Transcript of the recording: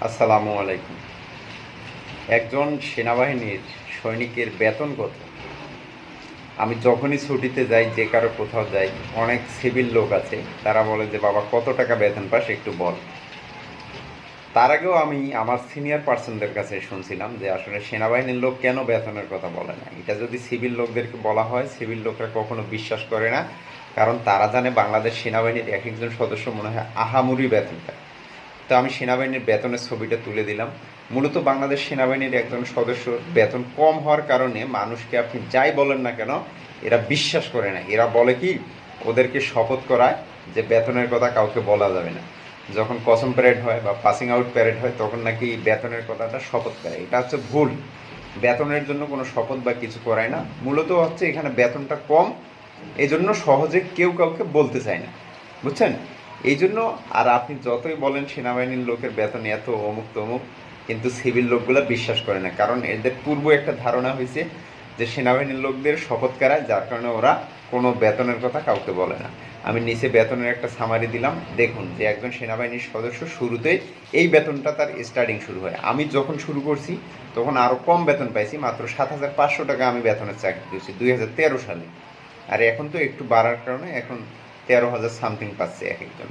আসসালামু আলাইকুম। একজন সেনাবাহিনীর সৈনিকের বেতন কত? আমি যখনই ছুটিতে যাই, যে কারও কোথাও যাই, অনেক সিভিল লোক আছে, তারা বলে যে, বাবা, কত টাকা বেতন পাস একটু বল। তার আগেও আমি আমার সিনিয়র পার্সনদের কাছে শুনছিলাম যে, আসলে সেনাবাহিনীর লোক কেন বেতনের কথা বলে না? এটা যদি সিভিল লোকদেরকে বলা হয়, সিভিল লোকরা কখনো বিশ্বাস করে না, কারণ তারা জানে বাংলাদেশ সেনাবাহিনীর এক একজন সদস্য মনে হয় আহামুরি বেতন পায় তো আমি সেনাবাহিনীর বেতনের ছবিটা তুলে দিলাম। মূলত বাংলাদেশ সেনাবাহিনীর একজন সদস্য বেতন কম হওয়ার কারণে মানুষকে আপনি যাই বলেন না কেন, এরা বিশ্বাস করে না। এরা বলে কি, ওদেরকে শপথ করায় যে বেতনের কথা কাউকে বলা যাবে না। যখন কসম প্যারেড হয় বা পাসিং আউট প্যারেড হয়, তখন নাকি বেতনের কথাটা শপথ করে। এটা হচ্ছে ভুল। বেতনের জন্য কোনো শপথ বা কিছু করায় না। মূলত হচ্ছে এখানে বেতনটা কম এই জন্য সহজে কেউ কাউকে বলতে চায় না। বুঝছেন? এই জন্য আর আপনি যতই বলেন, সেনাবাহিনীর লোকের বেতন এত, অমুক তমুক, কিন্তু সিভিল লোকগুলো বিশ্বাস করে না। কারণ এদের পূর্ব একটা ধারণা হয়েছে যে সেনাবাহিনীর লোকদের শপথ করায়, যার কারণে ওরা কোনো বেতনের কথা কাউকে বলে না। আমি নিচে বেতনের একটা সামারি দিলাম। দেখুন যে একজন সেনাবাহিনীর সদস্য শুরুতেই এই বেতনটা তার স্টার্টিং শুরু হয়। আমি যখন শুরু করছি, তখন আরও কম বেতন পাইছি, মাত্র সাত হাজার পাঁচশো টাকা আমি বেতনের চাকরি পেয়েছি দুই হাজার তেরো সালে। আর এখন তো একটু বাড়ার কারণে এখন তেরো হাজার সামথিং পাচ্ছে এক একজন।